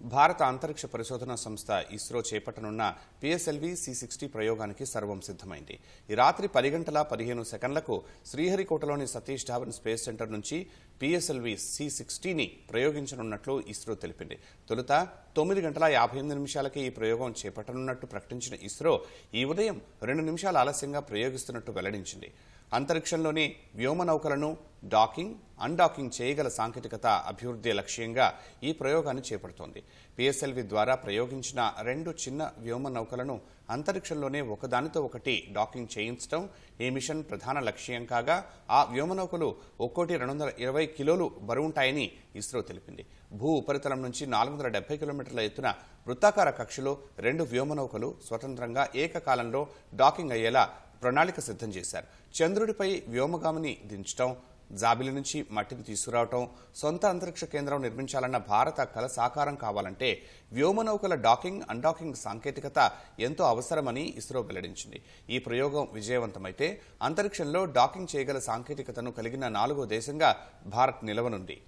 భారత అంతరిక్ష పరిశోధన సంస్థ ఇస్రో చేపట్టనున్న పిఎస్ఎల్వి సి సిక్స్టీ ప్రయోగానికి సర్వం సిద్ధమైంది. ఈ రాత్రి పది గంటల పదిహేను సెకండ్లకు శ్రీహరికోటలోని సతీష్ ధావన్ స్పేస్ సెంటర్ నుంచి పిఎస్ఎల్వి సి సిక్స్టీని ప్రయోగించనున్నట్లు ఇస్రో తెలిపింది. తొలుత తొమ్మిది గంటల యాభై ఎనిమిది నిమిషాలకే ఈ ప్రయోగం చేపట్టనున్నట్టు ప్రకటించిన ఇస్రో ఈ ఉదయం రెండు నిమిషాల ఆలస్యంగా ప్రయోగిస్తున్నట్టు వెల్లడించింది. అంతరిక్షంలోని వ్యోమ నౌకలను డాకింగ్ అన్డాకింగ్ చేయగల సాంకేతికత అభివృద్ధి లక్ష్యంగా ఈ ప్రయోగాన్ని చేపడుతోంది. పిఎస్ఎల్వి ద్వారా ప్రయోగించిన రెండు చిన్న వ్యోమ నౌకలను అంతరిక్షంలోనే ఒకదానితో ఒకటి డాకింగ్ చేయించడం ఈ మిషన్ ప్రధాన లక్ష్యం కాగా ఆ వ్యోమనౌకలు ఒక్కోటి రెండు వందల ఇరవై కిలోలు బరువుంటాయని ఇస్రో తెలిపింది. భూ ఉపరితలం నుంచి నాలుగు వందల డెబ్బై కిలోమీటర్ల ఎత్తున వృత్తాకార కక్షలో రెండు వ్యోమనౌకలు స్వతంత్రంగా ఏకకాలంలో డాకింగ్ అయ్యేలా ప్రణాళిక సిద్ధం చేశారు. చంద్రుడిపై వ్యోమగామిని దించడం జాబిలి నుంచి మట్టిని తీసుకురావటం సొంత అంతరిక్ష కేంద్రం నిర్మించాలన్న భారత కల సాకారం కావాలంటే వ్యోమనౌకల డాకింగ్ అన్డాకింగ్ సాంకేతికత ఎంతో అవసరమని ఇస్రో వెల్లడించింది. ఈ ప్రయోగం విజయవంతమైతే అంతరిక్షంలో డాకింగ్ చేయగల సాంకేతికతను కలిగిన నాలుగో దేశంగా భారత్ నిలవనుంది.